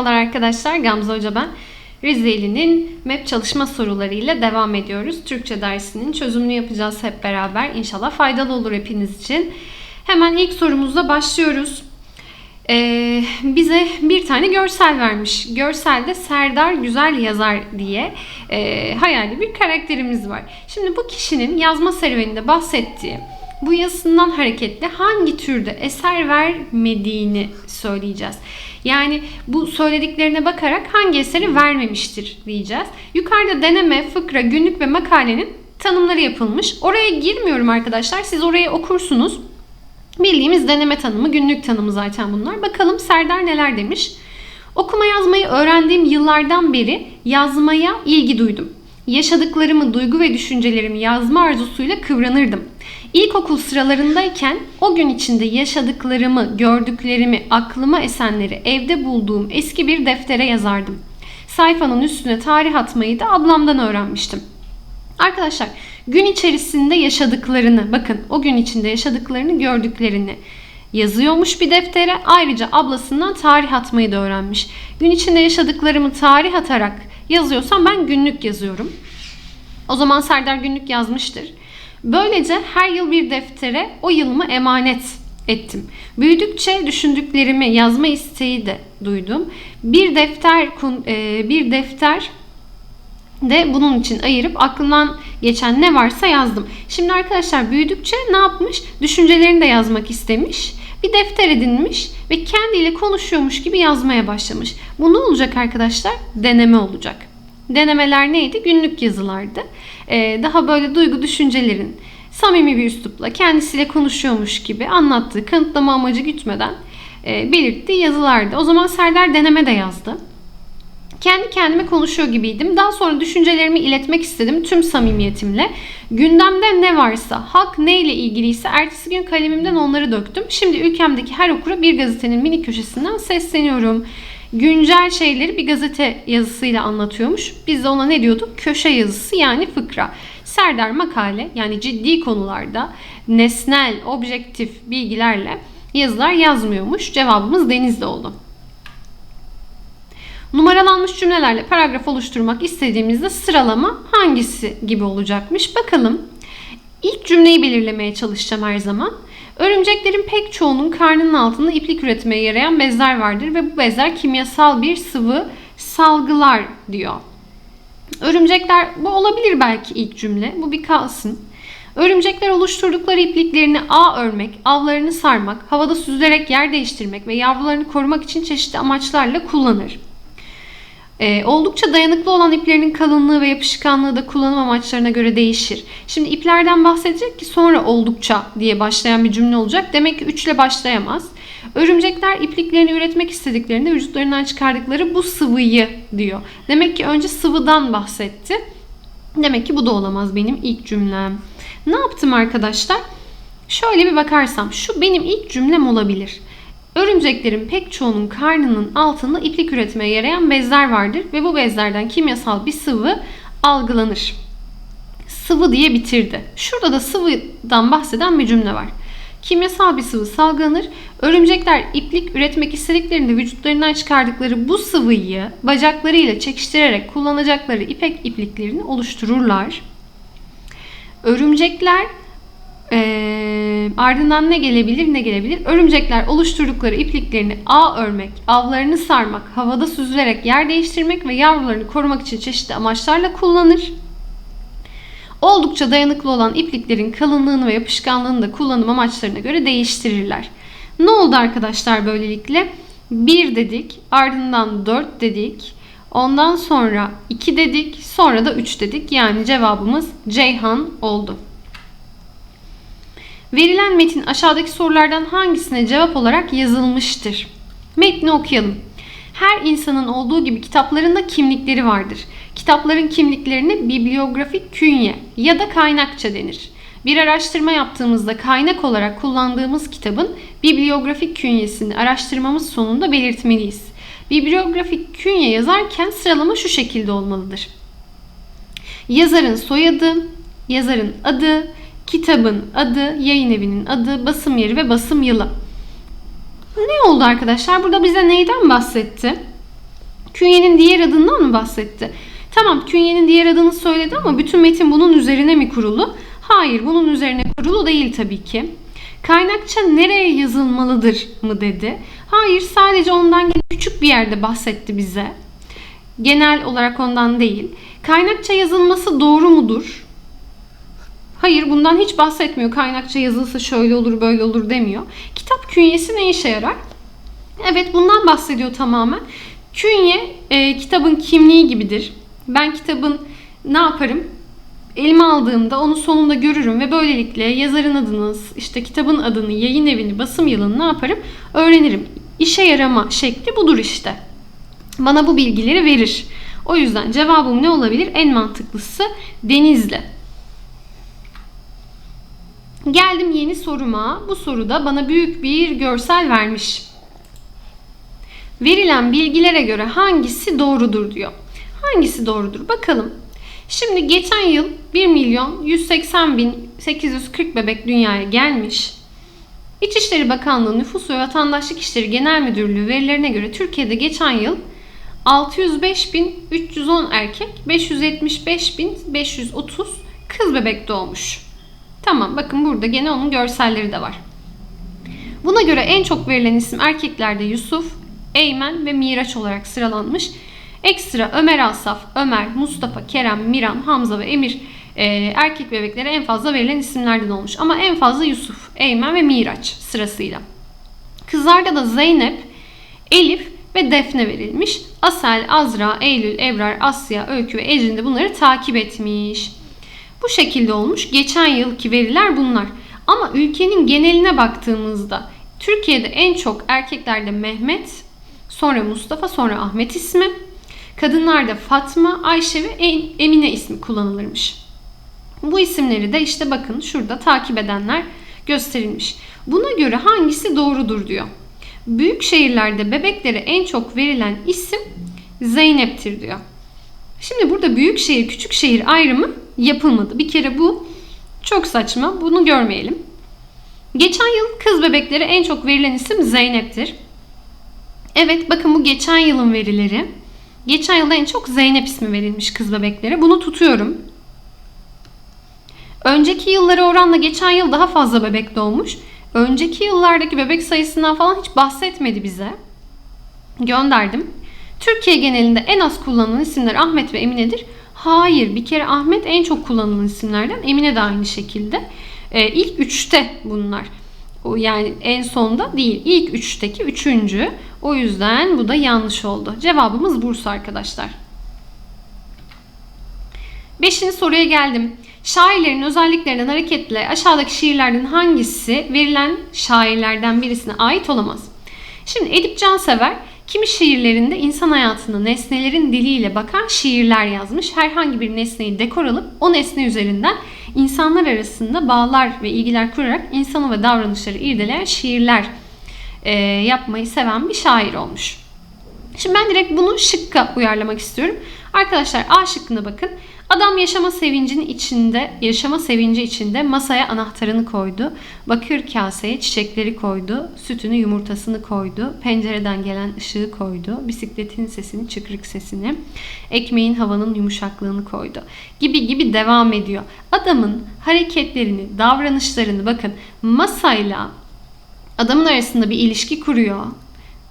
Merhabalar arkadaşlar, Gamze Hoca ben. Rizeli'nin MEP çalışma sorularıyla devam ediyoruz. Türkçe dersinin çözümünü yapacağız hep beraber. İnşallah faydalı olur hepiniz için. Hemen ilk sorumuzla başlıyoruz. Ee, bize bir tane görsel vermiş. Görselde Serdar Güzel Yazar diye e, hayali bir karakterimiz var. Şimdi bu kişinin yazma serüveninde bahsettiği bu yazısından hareketle hangi türde eser vermediğini söyleyeceğiz. Yani bu söylediklerine bakarak hangi eseri vermemiştir diyeceğiz. Yukarıda deneme, fıkra, günlük ve makalenin tanımları yapılmış. Oraya girmiyorum arkadaşlar. Siz orayı okursunuz. Bildiğimiz deneme tanımı, günlük tanımı zaten bunlar. Bakalım Serdar neler demiş. Okuma yazmayı öğrendiğim yıllardan beri yazmaya ilgi duydum. Yaşadıklarımı, duygu ve düşüncelerimi yazma arzusuyla kıvranırdım. İlkokul sıralarındayken o gün içinde yaşadıklarımı, gördüklerimi, aklıma esenleri evde bulduğum eski bir deftere yazardım. Sayfanın üstüne tarih atmayı da ablamdan öğrenmiştim. Arkadaşlar gün içerisinde yaşadıklarını bakın o gün içinde yaşadıklarını gördüklerini yazıyormuş bir deftere. Ayrıca ablasından tarih atmayı da öğrenmiş. Gün içinde yaşadıklarımı tarih atarak yazıyorsam ben günlük yazıyorum. O zaman Serdar günlük yazmıştır. Böylece her yıl bir deftere o yılımı emanet ettim. Büyüdükçe düşündüklerimi yazma isteği de duydum. Bir defter e, bir defter de bunun için ayırıp aklımdan geçen ne varsa yazdım. Şimdi arkadaşlar büyüdükçe ne yapmış? Düşüncelerini de yazmak istemiş. Bir defter edinmiş ve kendiyle konuşuyormuş gibi yazmaya başlamış. Bu ne olacak arkadaşlar? Deneme olacak. Denemeler neydi? Günlük yazılardı. Ee, daha böyle duygu düşüncelerin samimi bir üslupla kendisiyle konuşuyormuş gibi anlattığı, kanıtlama amacı gütmeden e, belirttiği yazılardı. O zaman Serdar deneme de yazdı. Kendi kendime konuşuyor gibiydim. Daha sonra düşüncelerimi iletmek istedim tüm samimiyetimle. Gündemde ne varsa, hak neyle ilgiliyse ertesi gün kalemimden onları döktüm. Şimdi ülkemdeki her okura bir gazetenin mini köşesinden sesleniyorum. Güncel şeyleri bir gazete yazısıyla anlatıyormuş. Biz de ona ne diyorduk? Köşe yazısı yani fıkra. Serdar makale yani ciddi konularda nesnel, objektif bilgilerle yazılar yazmıyormuş. Cevabımız denizde oldu. Numaralanmış cümlelerle paragraf oluşturmak istediğimizde sıralama hangisi gibi olacakmış? Bakalım. İlk cümleyi belirlemeye çalışacağım her zaman. Örümceklerin pek çoğunun karnının altında iplik üretmeye yarayan bezler vardır ve bu bezler kimyasal bir sıvı salgılar diyor. Örümcekler bu olabilir belki ilk cümle. Bu bir kalsın. Örümcekler oluşturdukları ipliklerini ağ örmek, avlarını sarmak, havada süzülerek yer değiştirmek ve yavrularını korumak için çeşitli amaçlarla kullanır. Ee, oldukça dayanıklı olan iplerinin kalınlığı ve yapışkanlığı da kullanım amaçlarına göre değişir. Şimdi iplerden bahsedecek ki sonra oldukça diye başlayan bir cümle olacak. Demek ki 3 ile başlayamaz. Örümcekler ipliklerini üretmek istediklerinde vücutlarından çıkardıkları bu sıvıyı diyor. Demek ki önce sıvıdan bahsetti. Demek ki bu da olamaz benim ilk cümlem. Ne yaptım arkadaşlar? Şöyle bir bakarsam şu benim ilk cümlem olabilir. Örümceklerin pek çoğunun karnının altında iplik üretmeye yarayan bezler vardır ve bu bezlerden kimyasal bir sıvı algılanır. Sıvı diye bitirdi. Şurada da sıvıdan bahseden bir cümle var. Kimyasal bir sıvı salgılanır. Örümcekler iplik üretmek istediklerinde vücutlarından çıkardıkları bu sıvıyı bacaklarıyla çekiştirerek kullanacakları ipek ipliklerini oluştururlar. Örümcekler ee, ardından ne gelebilir ne gelebilir? Örümcekler oluşturdukları ipliklerini ağ örmek, avlarını sarmak, havada süzülerek yer değiştirmek ve yavrularını korumak için çeşitli amaçlarla kullanır. Oldukça dayanıklı olan ipliklerin kalınlığını ve yapışkanlığını da kullanım amaçlarına göre değiştirirler. Ne oldu arkadaşlar böylelikle? 1 dedik, ardından 4 dedik, ondan sonra 2 dedik, sonra da 3 dedik. Yani cevabımız Ceyhan oldu. Verilen metin aşağıdaki sorulardan hangisine cevap olarak yazılmıştır? Metni okuyalım. Her insanın olduğu gibi kitaplarında kimlikleri vardır. Kitapların kimliklerine bibliografik künye ya da kaynakça denir. Bir araştırma yaptığımızda kaynak olarak kullandığımız kitabın bibliografik künyesini araştırmamız sonunda belirtmeliyiz. Bibliografik künye yazarken sıralama şu şekilde olmalıdır. Yazarın soyadı, yazarın adı, kitabın adı, yayın evinin adı, basım yeri ve basım yılı. Ne oldu arkadaşlar? Burada bize neyden bahsetti? Künyenin diğer adından mı bahsetti? Tamam künyenin diğer adını söyledi ama bütün metin bunun üzerine mi kurulu? Hayır bunun üzerine kurulu değil tabii ki. Kaynakça nereye yazılmalıdır mı dedi. Hayır sadece ondan küçük bir yerde bahsetti bize. Genel olarak ondan değil. Kaynakça yazılması doğru mudur? Hayır bundan hiç bahsetmiyor. Kaynakça yazılsa şöyle olur böyle olur demiyor. Kitap künyesi ne işe yarar? Evet bundan bahsediyor tamamen. Künye e, kitabın kimliği gibidir. Ben kitabın ne yaparım? Elime aldığımda onu sonunda görürüm ve böylelikle yazarın adını, işte kitabın adını, yayın evini, basım yılını ne yaparım? Öğrenirim. İşe yarama şekli budur işte. Bana bu bilgileri verir. O yüzden cevabım ne olabilir? En mantıklısı Denizli. Geldim yeni soruma. Bu soruda bana büyük bir görsel vermiş. Verilen bilgilere göre hangisi doğrudur diyor. Hangisi doğrudur? Bakalım. Şimdi geçen yıl 1 milyon 180 bin 840 bebek dünyaya gelmiş. İçişleri Bakanlığı Nüfus ve Vatandaşlık İşleri Genel Müdürlüğü verilerine göre Türkiye'de geçen yıl 605.310 erkek, 575.530 kız bebek doğmuş. Tamam bakın burada gene onun görselleri de var. Buna göre en çok verilen isim erkeklerde Yusuf, Eymen ve Miraç olarak sıralanmış. Ekstra Ömer Asaf, Ömer, Mustafa, Kerem, Miran, Hamza ve Emir e, erkek bebeklere en fazla verilen isimlerden olmuş. Ama en fazla Yusuf, Eymen ve Miraç sırasıyla. Kızlarda da Zeynep, Elif ve Defne verilmiş. Asel, Azra, Eylül, Ebrar, Asya, Öykü ve Ecrin de bunları takip etmiş. Bu şekilde olmuş. Geçen yılki veriler bunlar. Ama ülkenin geneline baktığımızda Türkiye'de en çok erkeklerde Mehmet, sonra Mustafa, sonra Ahmet ismi. Kadınlarda Fatma, Ayşe ve Emine ismi kullanılırmış. Bu isimleri de işte bakın şurada takip edenler gösterilmiş. Buna göre hangisi doğrudur diyor. Büyük şehirlerde bebeklere en çok verilen isim Zeynep'tir diyor. Şimdi burada büyük şehir küçük şehir ayrımı yapılmadı. Bir kere bu çok saçma. Bunu görmeyelim. Geçen yıl kız bebeklere en çok verilen isim Zeynep'tir. Evet bakın bu geçen yılın verileri. Geçen yılda en çok Zeynep ismi verilmiş kız bebeklere. Bunu tutuyorum. Önceki yıllara oranla geçen yıl daha fazla bebek doğmuş. Önceki yıllardaki bebek sayısından falan hiç bahsetmedi bize. Gönderdim. Türkiye genelinde en az kullanılan isimler Ahmet ve Emine'dir. Hayır bir kere Ahmet en çok kullanılan isimlerden. Emine de aynı şekilde. Ee, ilk üçte bunlar. O yani en sonda değil. İlk üçteki üçüncü. O yüzden bu da yanlış oldu. Cevabımız Bursa arkadaşlar. Beşinci soruya geldim. Şairlerin özelliklerinden hareketle aşağıdaki şiirlerden hangisi verilen şairlerden birisine ait olamaz? Şimdi Edip Cansever kimi şiirlerinde insan hayatına nesnelerin diliyle bakan şiirler yazmış. Herhangi bir nesneyi dekor alıp o nesne üzerinden insanlar arasında bağlar ve ilgiler kurarak insanı ve davranışları irdeleyen şiirler e, yapmayı seven bir şair olmuş. Şimdi ben direkt bunu şıkka uyarlamak istiyorum. Arkadaşlar A şıkkına bakın. Adam yaşama sevincinin içinde, yaşama sevinci içinde masaya anahtarını koydu. Bakır kaseye çiçekleri koydu. Sütünü, yumurtasını koydu. Pencereden gelen ışığı koydu. Bisikletin sesini, çıkrık sesini. Ekmeğin havanın yumuşaklığını koydu. Gibi gibi devam ediyor. Adamın hareketlerini, davranışlarını bakın masayla adamın arasında bir ilişki kuruyor.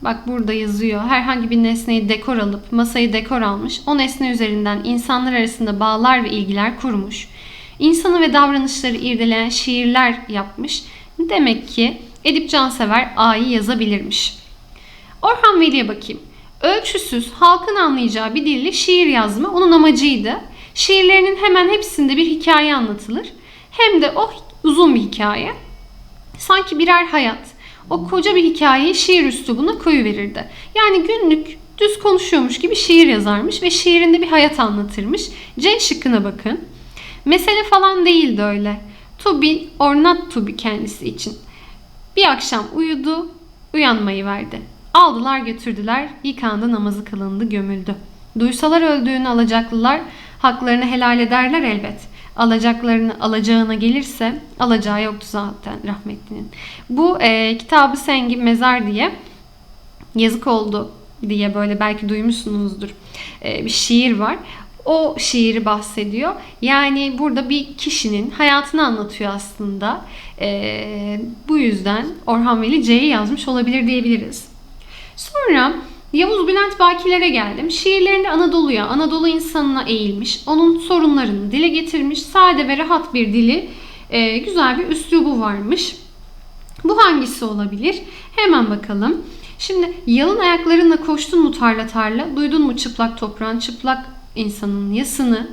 Bak burada yazıyor. Herhangi bir nesneyi dekor alıp masayı dekor almış. O nesne üzerinden insanlar arasında bağlar ve ilgiler kurmuş. İnsanı ve davranışları irdeleyen şiirler yapmış. Demek ki Edip Cansever A'yı yazabilirmiş. Orhan Veli'ye bakayım. Ölçüsüz, halkın anlayacağı bir dille şiir yazma onun amacıydı. Şiirlerinin hemen hepsinde bir hikaye anlatılır. Hem de o uzun bir hikaye. Sanki birer hayat, o koca bir hikayeyi şiir üslubuna verirdi. Yani günlük düz konuşuyormuş gibi şiir yazarmış ve şiirinde bir hayat anlatırmış. C şıkkına bakın. Mesele falan değildi öyle. To be or not to be kendisi için. Bir akşam uyudu, uyanmayı verdi. Aldılar götürdüler, yıkandı, namazı kılındı, gömüldü. Duysalar öldüğünü alacaklılar haklarını helal ederler elbet alacaklarını alacağına gelirse alacağı yoktu zaten rahmetlinin. Bu e, kitabı Sengi Mezar diye yazık oldu diye böyle belki duymuşsunuzdur e, bir şiir var. O şiiri bahsediyor. Yani burada bir kişinin hayatını anlatıyor aslında. E, bu yüzden Orhan Veli C'yi yazmış olabilir diyebiliriz. Sonra Yavuz Bülent Bakilere geldim. Şiirlerinde Anadolu'ya, Anadolu insanına eğilmiş, onun sorunlarını dile getirmiş, sade ve rahat bir dili, e, güzel bir üslubu varmış. Bu hangisi olabilir? Hemen bakalım. Şimdi yalın ayaklarınla koştun mu tarla tarla, duydun mu çıplak toprağın, çıplak insanın yasını.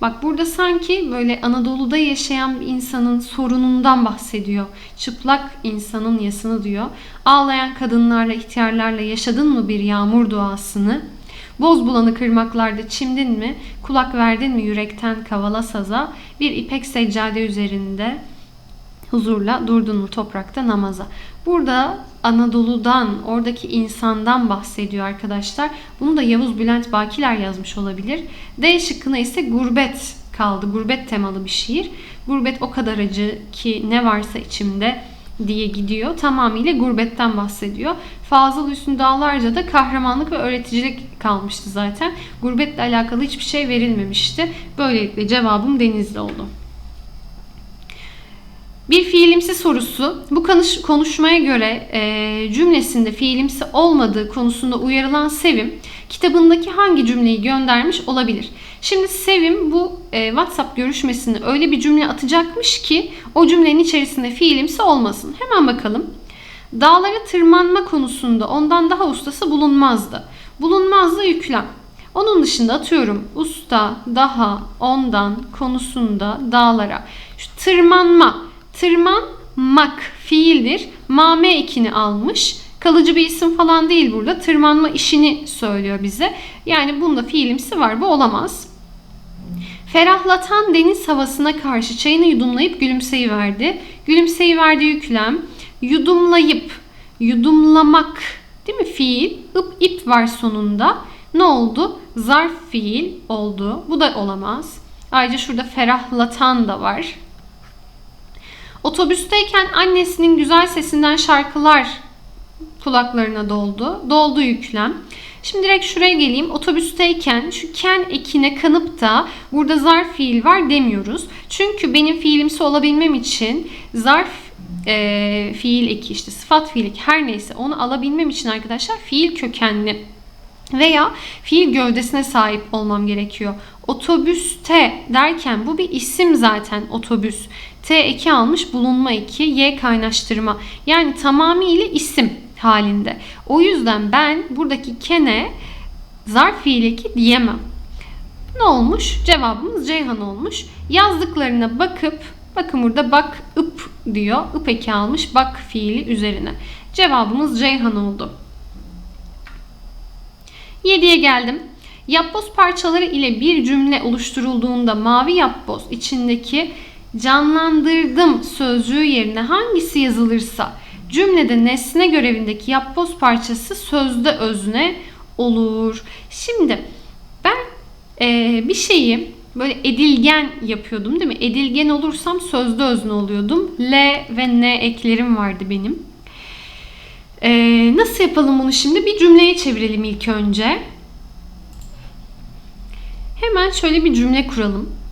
Bak burada sanki böyle Anadolu'da yaşayan bir insanın sorunundan bahsediyor. Çıplak insanın yasını diyor. Ağlayan kadınlarla, ihtiyarlarla yaşadın mı bir yağmur duasını? Boz bulanı kırmaklarda çimdin mi? Kulak verdin mi yürekten kavala saza? Bir ipek seccade üzerinde huzurla durdun mu toprakta namaza. Burada Anadolu'dan, oradaki insandan bahsediyor arkadaşlar. Bunu da Yavuz Bülent Bakiler yazmış olabilir. D şıkkına ise gurbet kaldı. Gurbet temalı bir şiir. Gurbet o kadar acı ki ne varsa içimde diye gidiyor. Tamamıyla gurbetten bahsediyor. Fazıl Hüsnü Dağlarca da kahramanlık ve öğreticilik kalmıştı zaten. Gurbetle alakalı hiçbir şey verilmemişti. Böylelikle cevabım Denizli oldu. Bir fiilimsi sorusu. Bu konuşmaya göre e, cümlesinde fiilimsi olmadığı konusunda uyarılan Sevim kitabındaki hangi cümleyi göndermiş olabilir? Şimdi Sevim bu e, WhatsApp görüşmesini öyle bir cümle atacakmış ki o cümlenin içerisinde fiilimsi olmasın. Hemen bakalım. Dağlara tırmanma konusunda ondan daha ustası bulunmazdı. Bulunmazdı yüklem. Onun dışında atıyorum usta, daha, ondan konusunda dağlara. Şu tırmanma Tırmanmak fiildir. Mame ekini almış. Kalıcı bir isim falan değil burada. Tırmanma işini söylüyor bize. Yani bunda fiilimsi var. Bu olamaz. Ferahlatan deniz havasına karşı çayını yudumlayıp gülümseyiverdi. Gülümseyiverdi yüklem. Yudumlayıp, yudumlamak değil mi fiil? ıp ip var sonunda. Ne oldu? Zarf fiil oldu. Bu da olamaz. Ayrıca şurada ferahlatan da var. Otobüsteyken annesinin güzel sesinden şarkılar kulaklarına doldu. Doldu yüklem. Şimdi direkt şuraya geleyim. Otobüsteyken şu ken ekine kanıp da burada zarf fiil var demiyoruz. Çünkü benim fiilimsi olabilmem için zarf e, fiil eki işte sıfat fiil eki her neyse onu alabilmem için arkadaşlar fiil kökenli veya fiil gövdesine sahip olmam gerekiyor. Otobüste derken bu bir isim zaten otobüs. T eki almış bulunma eki, Y kaynaştırma. Yani tamamıyla isim halinde. O yüzden ben buradaki kene zarf fiil eki diyemem. Ne olmuş? Cevabımız Ceyhan olmuş. Yazdıklarına bakıp bakın burada bak ıp diyor. ıp eki almış bak fiili üzerine. Cevabımız Ceyhan oldu. 7'ye geldim. Yapboz parçaları ile bir cümle oluşturulduğunda mavi yapboz içindeki canlandırdım sözcüğü yerine hangisi yazılırsa cümlede nesne görevindeki yapboz parçası sözde özne olur. Şimdi ben e, bir şeyi böyle edilgen yapıyordum değil mi? Edilgen olursam sözde özne oluyordum. L ve N eklerim vardı benim. E, nasıl yapalım bunu şimdi? Bir cümleye çevirelim ilk önce. Hemen şöyle bir cümle kuralım.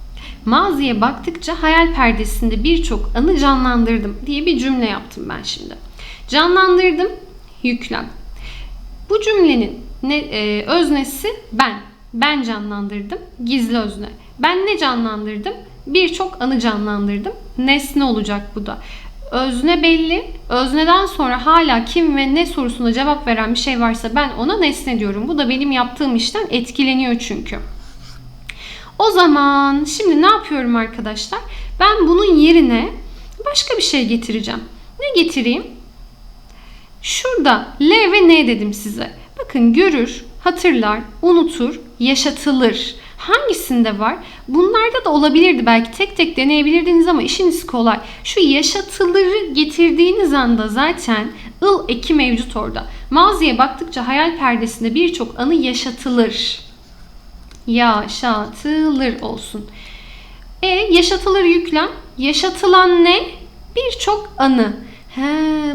Maziye baktıkça hayal perdesinde birçok anı canlandırdım diye bir cümle yaptım ben şimdi. Canlandırdım, yüklem. Bu cümlenin ne, e, öznesi ben. Ben canlandırdım, gizli özne. Ben ne canlandırdım? Birçok anı canlandırdım. Nesne olacak bu da. Özne belli. Özneden sonra hala kim ve ne sorusuna cevap veren bir şey varsa ben ona nesne diyorum. Bu da benim yaptığım işten etkileniyor çünkü. O zaman şimdi ne yapıyorum arkadaşlar? Ben bunun yerine başka bir şey getireceğim. Ne getireyim? Şurada L ve N dedim size. Bakın görür, hatırlar, unutur, yaşatılır. Hangisinde var? Bunlarda da olabilirdi belki tek tek deneyebilirdiniz ama işiniz kolay. Şu yaşatılırı getirdiğiniz anda zaten ıl eki mevcut orada. Maziye baktıkça hayal perdesinde birçok anı yaşatılır yaşatılır olsun. E yaşatılır yüklem. Yaşatılan ne? Birçok anı. He,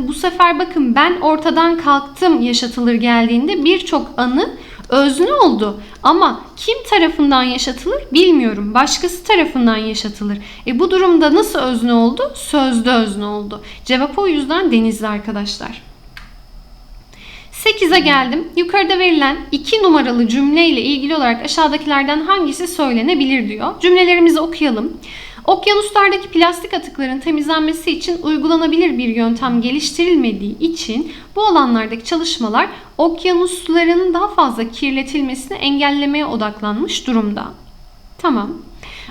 bu sefer bakın ben ortadan kalktım yaşatılır geldiğinde birçok anı özne oldu. Ama kim tarafından yaşatılır bilmiyorum. Başkası tarafından yaşatılır. E bu durumda nasıl özne oldu? Sözde özne oldu. Cevap o yüzden denizli arkadaşlar. 8'e geldim. Yukarıda verilen 2 numaralı cümle ile ilgili olarak aşağıdakilerden hangisi söylenebilir diyor. Cümlelerimizi okuyalım. Okyanuslardaki plastik atıkların temizlenmesi için uygulanabilir bir yöntem geliştirilmediği için bu alanlardaki çalışmalar okyanusların daha fazla kirletilmesini engellemeye odaklanmış durumda. Tamam.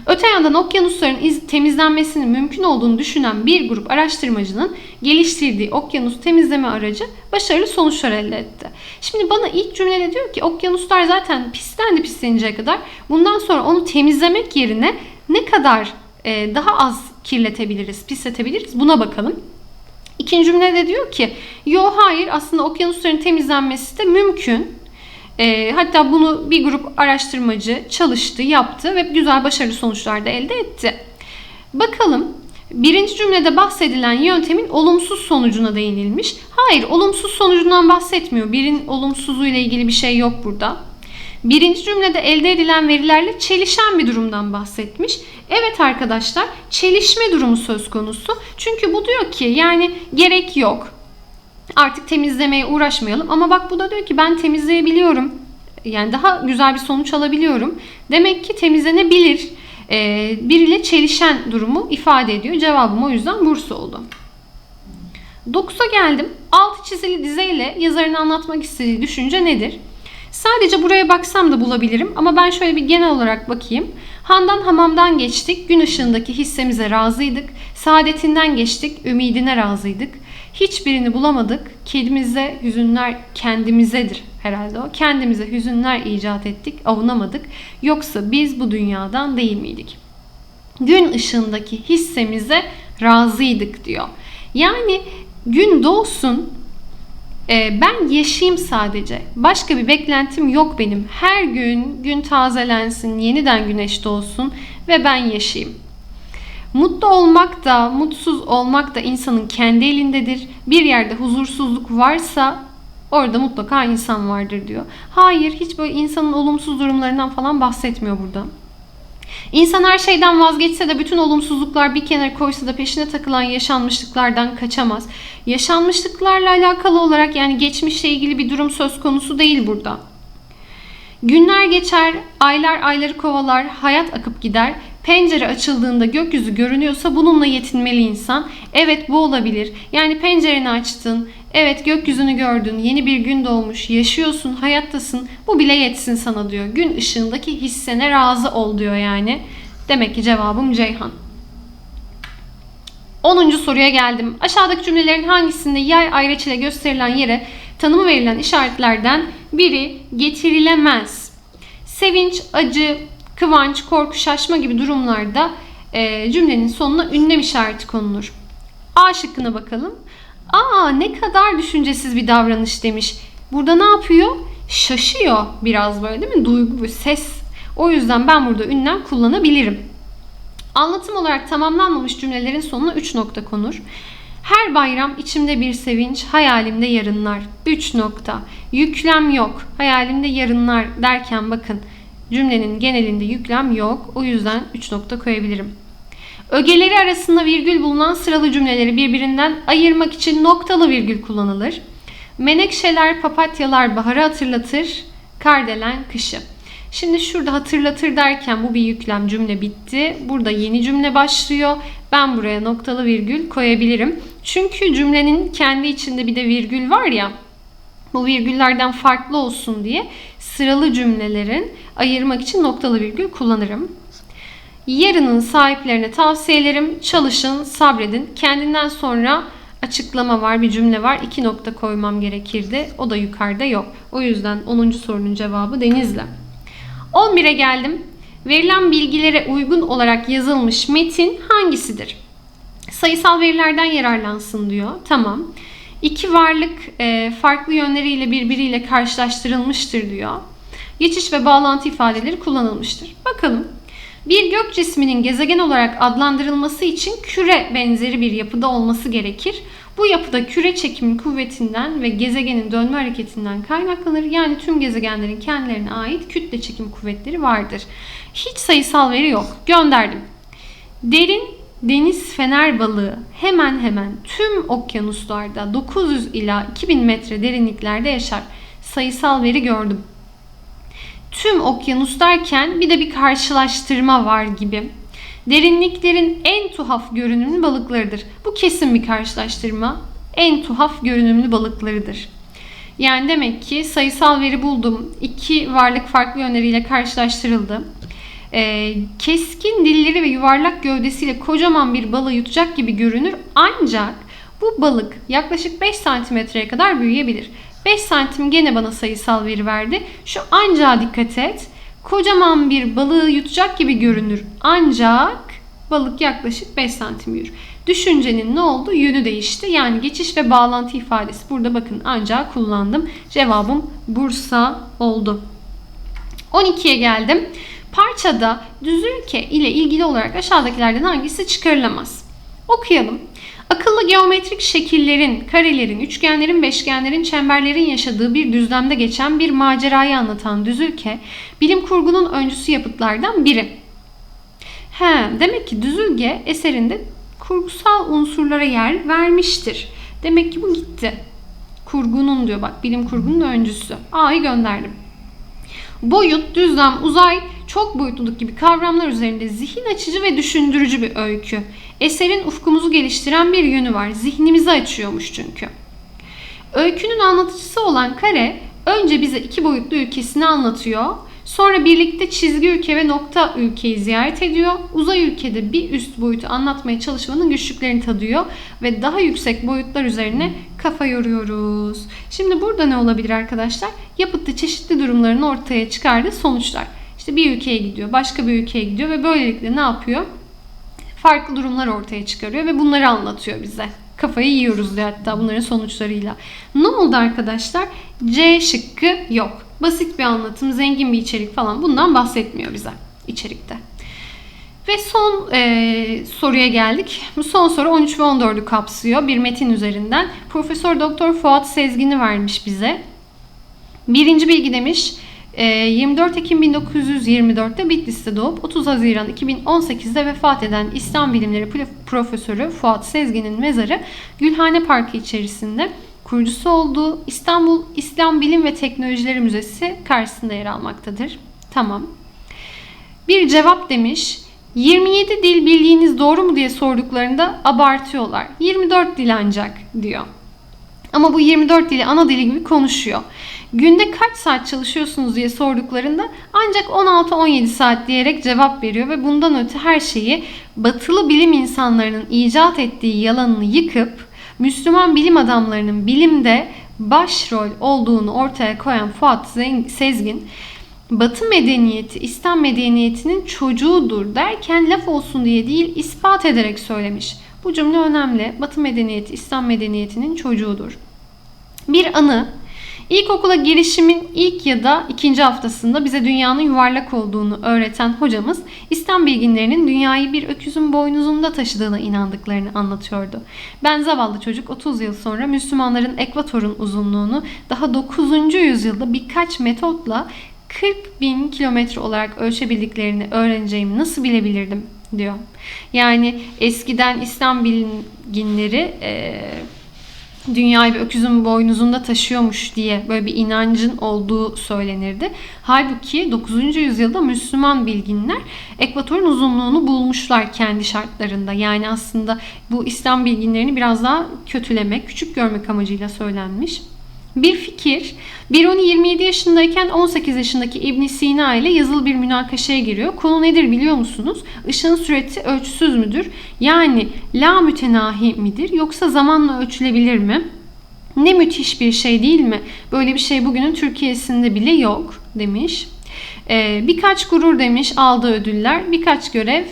Öte yandan okyanusların iz, temizlenmesinin mümkün olduğunu düşünen bir grup araştırmacının geliştirdiği okyanus temizleme aracı başarılı sonuçlar elde etti. Şimdi bana ilk cümlede diyor ki okyanuslar zaten pislendi pisleneceği kadar bundan sonra onu temizlemek yerine ne kadar e, daha az kirletebiliriz, pisletebiliriz buna bakalım. İkinci cümlede diyor ki yo hayır aslında okyanusların temizlenmesi de mümkün. E, hatta bunu bir grup araştırmacı çalıştı, yaptı ve güzel başarılı sonuçlar da elde etti. Bakalım birinci cümlede bahsedilen yöntemin olumsuz sonucuna değinilmiş. Hayır olumsuz sonucundan bahsetmiyor. Birin olumsuzluğuyla ilgili bir şey yok burada. Birinci cümlede elde edilen verilerle çelişen bir durumdan bahsetmiş. Evet arkadaşlar çelişme durumu söz konusu. Çünkü bu diyor ki yani gerek yok. Artık temizlemeye uğraşmayalım. Ama bak bu da diyor ki ben temizleyebiliyorum. Yani daha güzel bir sonuç alabiliyorum. Demek ki temizlenebilir. Ee, biriyle çelişen durumu ifade ediyor. Cevabım o yüzden Bursa oldu. 9'a geldim. Altı çizili dizeyle yazarın anlatmak istediği düşünce nedir? Sadece buraya baksam da bulabilirim ama ben şöyle bir genel olarak bakayım. Handan hamamdan geçtik, gün ışığındaki hissemize razıydık. Saadetinden geçtik, ümidine razıydık. Hiçbirini bulamadık. Kedimize hüzünler kendimizedir herhalde o. Kendimize hüzünler icat ettik, avunamadık. Yoksa biz bu dünyadan değil miydik? Gün ışığındaki hissemize razıydık diyor. Yani gün doğsun, e, ben yaşayayım sadece. Başka bir beklentim yok benim. Her gün gün tazelensin, yeniden güneş doğsun ve ben yaşayayım. Mutlu olmak da, mutsuz olmak da insanın kendi elindedir. Bir yerde huzursuzluk varsa orada mutlaka insan vardır diyor. Hayır, hiç böyle insanın olumsuz durumlarından falan bahsetmiyor burada. İnsan her şeyden vazgeçse de bütün olumsuzluklar bir kenara koysa da peşine takılan yaşanmışlıklardan kaçamaz. Yaşanmışlıklarla alakalı olarak yani geçmişle ilgili bir durum söz konusu değil burada. Günler geçer, aylar ayları kovalar, hayat akıp gider. Pencere açıldığında gökyüzü görünüyorsa bununla yetinmeli insan. Evet bu olabilir. Yani pencereni açtın, evet gökyüzünü gördün, yeni bir gün doğmuş, yaşıyorsun, hayattasın. Bu bile yetsin sana diyor. Gün ışığındaki hissene razı ol diyor yani. Demek ki cevabım Ceyhan. 10. soruya geldim. Aşağıdaki cümlelerin hangisinde yay ayraç ile gösterilen yere tanımı verilen işaretlerden biri getirilemez? Sevinç, acı, kıvanç, korku, şaşma gibi durumlarda e, cümlenin sonuna ünlem işareti konulur. A şıkkına bakalım. Aa ne kadar düşüncesiz bir davranış demiş. Burada ne yapıyor? Şaşıyor biraz böyle değil mi? Duygu ve ses. O yüzden ben burada ünlem kullanabilirim. Anlatım olarak tamamlanmamış cümlelerin sonuna 3 nokta konur. Her bayram içimde bir sevinç, hayalimde yarınlar. 3 nokta. Yüklem yok, hayalimde yarınlar derken bakın cümlenin genelinde yüklem yok. O yüzden 3 nokta koyabilirim. Ögeleri arasında virgül bulunan sıralı cümleleri birbirinden ayırmak için noktalı virgül kullanılır. Menekşeler, papatyalar baharı hatırlatır, kardelen kışı. Şimdi şurada hatırlatır derken bu bir yüklem cümle bitti. Burada yeni cümle başlıyor. Ben buraya noktalı virgül koyabilirim. Çünkü cümlenin kendi içinde bir de virgül var ya. Bu virgüllerden farklı olsun diye sıralı cümlelerin ayırmak için noktalı virgül kullanırım. Yarının sahiplerine tavsiyelerim çalışın, sabredin. Kendinden sonra açıklama var, bir cümle var. İki nokta koymam gerekirdi. O da yukarıda yok. O yüzden 10. sorunun cevabı Denizli. 11'e geldim. Verilen bilgilere uygun olarak yazılmış metin hangisidir? Sayısal verilerden yararlansın diyor. Tamam. İki varlık e, farklı yönleriyle birbiriyle karşılaştırılmıştır diyor. Geçiş ve bağlantı ifadeleri kullanılmıştır. Bakalım. Bir gök cisminin gezegen olarak adlandırılması için küre benzeri bir yapıda olması gerekir. Bu yapıda küre çekimi kuvvetinden ve gezegenin dönme hareketinden kaynaklanır. Yani tüm gezegenlerin kendilerine ait kütle çekim kuvvetleri vardır. Hiç sayısal veri yok. Gönderdim. Derin deniz fener balığı hemen hemen tüm okyanuslarda 900 ila 2000 metre derinliklerde yaşar. Sayısal veri gördüm. Tüm okyanus derken bir de bir karşılaştırma var gibi. Derinliklerin en tuhaf görünümlü balıklarıdır. Bu kesin bir karşılaştırma. En tuhaf görünümlü balıklarıdır. Yani demek ki sayısal veri buldum. İki varlık farklı yönleriyle karşılaştırıldı. Ee, keskin dilleri ve yuvarlak gövdesiyle kocaman bir balığı yutacak gibi görünür. Ancak bu balık yaklaşık 5 santimetreye kadar büyüyebilir. 5 santim gene bana sayısal veri verdi. Şu ancak dikkat et. Kocaman bir balığı yutacak gibi görünür. Ancak balık yaklaşık 5 santim büyür. Düşüncenin ne oldu? Yönü değişti. Yani geçiş ve bağlantı ifadesi. Burada bakın ancak kullandım. Cevabım Bursa oldu. 12'ye geldim. Parçada düzülke ile ilgili olarak aşağıdakilerden hangisi çıkarılamaz? Okuyalım. Akıllı geometrik şekillerin, karelerin, üçgenlerin, beşgenlerin, çemberlerin yaşadığı bir düzlemde geçen bir macerayı anlatan düzülke, bilim kurgunun öncüsü yapıtlardan biri. He, demek ki düzülge eserinde kurgusal unsurlara yer vermiştir. Demek ki bu gitti. Kurgunun diyor bak, bilim kurgunun öncüsü. A'yı gönderdim. Boyut, düzlem, uzay, çok boyutluluk gibi kavramlar üzerinde zihin açıcı ve düşündürücü bir öykü. Eserin ufkumuzu geliştiren bir yönü var. Zihnimizi açıyormuş çünkü. Öykünün anlatıcısı olan kare önce bize iki boyutlu ülkesini anlatıyor. Sonra birlikte çizgi ülke ve nokta ülkeyi ziyaret ediyor. Uzay ülkede bir üst boyutu anlatmaya çalışmanın güçlüklerini tadıyor ve daha yüksek boyutlar üzerine kafa yoruyoruz. Şimdi burada ne olabilir arkadaşlar? Yapıtta çeşitli durumların ortaya çıkardığı sonuçlar. İşte bir ülkeye gidiyor, başka bir ülkeye gidiyor ve böylelikle ne yapıyor? Farklı durumlar ortaya çıkarıyor ve bunları anlatıyor bize. Kafayı yiyoruz diye hatta bunların sonuçlarıyla. Ne oldu arkadaşlar? C şıkkı yok. Basit bir anlatım, zengin bir içerik falan bundan bahsetmiyor bize içerikte. Ve son e, soruya geldik. Bu son soru 13 ve 14'ü kapsıyor bir metin üzerinden. Profesör Doktor Fuat Sezgin'i vermiş bize. Birinci bilgi demiş. 24 Ekim 1924'te Bitlis'te doğup 30 Haziran 2018'de vefat eden İslam Bilimleri Profesörü Fuat Sezgin'in mezarı Gülhane Parkı içerisinde kurucusu olduğu İstanbul İslam Bilim ve Teknolojileri Müzesi karşısında yer almaktadır. Tamam. Bir cevap demiş. 27 dil bildiğiniz doğru mu diye sorduklarında abartıyorlar. 24 dil ancak diyor. Ama bu 24 dili ana dili gibi konuşuyor. Günde kaç saat çalışıyorsunuz diye sorduklarında ancak 16-17 saat diyerek cevap veriyor ve bundan öte her şeyi batılı bilim insanlarının icat ettiği yalanını yıkıp Müslüman bilim adamlarının bilimde başrol olduğunu ortaya koyan Fuat Sezgin Batı medeniyeti İslam medeniyetinin çocuğudur derken laf olsun diye değil ispat ederek söylemiş. Bu cümle önemli. Batı medeniyeti İslam medeniyetinin çocuğudur. Bir anı İlkokula girişimin ilk ya da ikinci haftasında bize dünyanın yuvarlak olduğunu öğreten hocamız İslam bilginlerinin dünyayı bir öküzün boynuzunda taşıdığına inandıklarını anlatıyordu. Ben zavallı çocuk 30 yıl sonra Müslümanların ekvatorun uzunluğunu daha 9. yüzyılda birkaç metotla 40 bin kilometre olarak ölçebildiklerini öğreneceğimi nasıl bilebilirdim diyor. Yani eskiden İslam bilginleri e, dünyayı bir öküzün boynuzunda taşıyormuş diye böyle bir inancın olduğu söylenirdi. Halbuki 9. yüzyılda Müslüman bilginler ekvatorun uzunluğunu bulmuşlar kendi şartlarında. Yani aslında bu İslam bilginlerini biraz daha kötülemek, küçük görmek amacıyla söylenmiş. Bir fikir Biruni 27 yaşındayken 18 yaşındaki İbn Sina ile yazılı bir münakaşaya giriyor. Konu nedir biliyor musunuz? Işığın süreti ölçüsüz müdür? Yani la mütenahi midir yoksa zamanla ölçülebilir mi? Ne müthiş bir şey değil mi? Böyle bir şey bugünün Türkiye'sinde bile yok demiş. Ee, birkaç gurur demiş aldığı ödüller, birkaç görev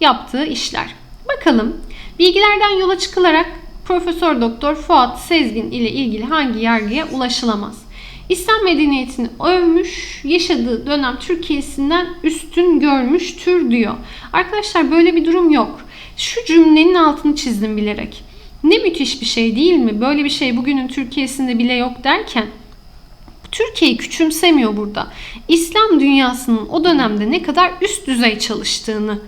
yaptığı işler. Bakalım bilgilerden yola çıkılarak Profesör Doktor Fuat Sezgin ile ilgili hangi yargıya ulaşılamaz? İslam medeniyetini övmüş, yaşadığı dönem Türkiye'sinden üstün görmüştür diyor. Arkadaşlar böyle bir durum yok. Şu cümlenin altını çizdim bilerek. Ne müthiş bir şey değil mi? Böyle bir şey bugünün Türkiye'sinde bile yok derken Türkiye'yi küçümsemiyor burada. İslam dünyasının o dönemde ne kadar üst düzey çalıştığını,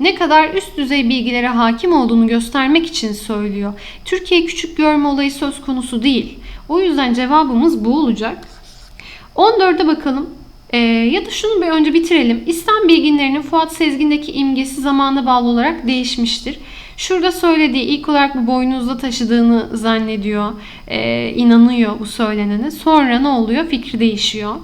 ne kadar üst düzey bilgilere hakim olduğunu göstermek için söylüyor. Türkiye'yi küçük görme olayı söz konusu değil. O yüzden cevabımız bu olacak. 14'e bakalım. Ee, ya da şunu bir önce bitirelim. İslam bilginlerinin Fuat Sezgin'deki imgesi zamana bağlı olarak değişmiştir. Şurada söylediği ilk olarak bu boynuzda taşıdığını zannediyor, e, inanıyor bu söylenene. Sonra ne oluyor? Fikri değişiyor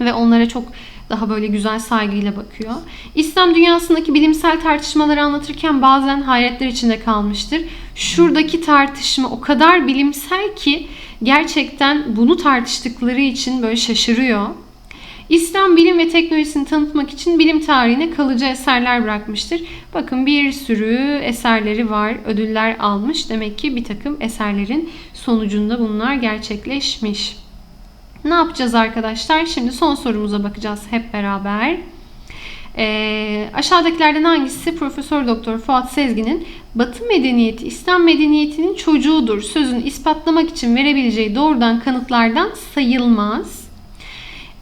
ve onlara çok daha böyle güzel saygıyla bakıyor. İslam dünyasındaki bilimsel tartışmaları anlatırken bazen hayretler içinde kalmıştır. Şuradaki tartışma o kadar bilimsel ki gerçekten bunu tartıştıkları için böyle şaşırıyor. İslam bilim ve teknolojisini tanıtmak için bilim tarihine kalıcı eserler bırakmıştır. Bakın bir sürü eserleri var, ödüller almış. Demek ki bir takım eserlerin sonucunda bunlar gerçekleşmiş. Ne yapacağız arkadaşlar? Şimdi son sorumuza bakacağız hep beraber. E, aşağıdakilerden hangisi Profesör Doktor Fuat Sezgin'in Batı medeniyeti İslam medeniyetinin çocuğudur sözünü ispatlamak için verebileceği doğrudan kanıtlardan sayılmaz.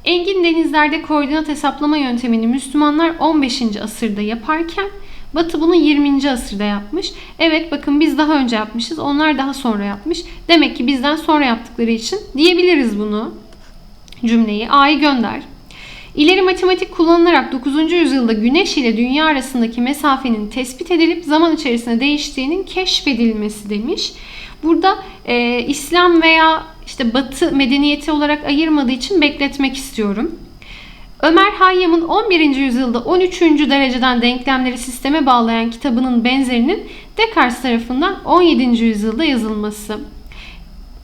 Engin denizlerde koordinat hesaplama yöntemini Müslümanlar 15. asırda yaparken Batı bunu 20. asırda yapmış. Evet bakın biz daha önce yapmışız. Onlar daha sonra yapmış. Demek ki bizden sonra yaptıkları için diyebiliriz bunu. Cümleyi A'yı gönder. İleri matematik kullanılarak 9. yüzyılda Güneş ile Dünya arasındaki mesafenin tespit edilip zaman içerisinde değiştiğinin keşfedilmesi demiş. Burada e, İslam veya işte Batı medeniyeti olarak ayırmadığı için bekletmek istiyorum. Ömer Hayyam'ın 11. yüzyılda 13. dereceden denklemleri sisteme bağlayan kitabının benzerinin Descartes tarafından 17. yüzyılda yazılması.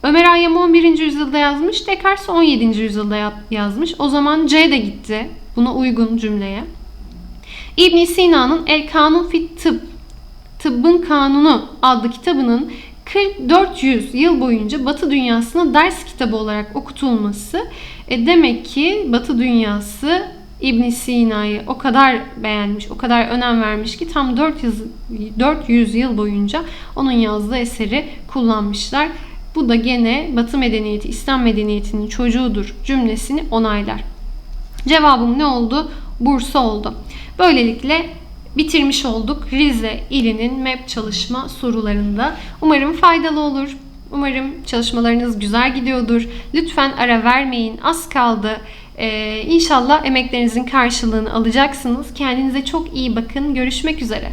Ömer Hayyam 11. yüzyılda yazmış, Descartes 17. yüzyılda yazmış. O zaman C de gitti. Buna uygun cümleye. İbn Sina'nın El Kanun fit Tıbb, Tıbbın Kanunu adlı kitabının 400 yıl boyunca Batı dünyasına ders kitabı olarak okutulması e demek ki Batı dünyası İbn Sina'yı o kadar beğenmiş, o kadar önem vermiş ki tam 400, 400 yıl boyunca onun yazdığı eseri kullanmışlar. Bu da gene Batı medeniyeti, İslam medeniyetinin çocuğudur cümlesini onaylar. Cevabım ne oldu? Bursa oldu. Böylelikle bitirmiş olduk Rize ilinin MEP çalışma sorularında. Umarım faydalı olur. Umarım çalışmalarınız güzel gidiyordur. Lütfen ara vermeyin. Az kaldı. Ee, inşallah emeklerinizin karşılığını alacaksınız. Kendinize çok iyi bakın. Görüşmek üzere.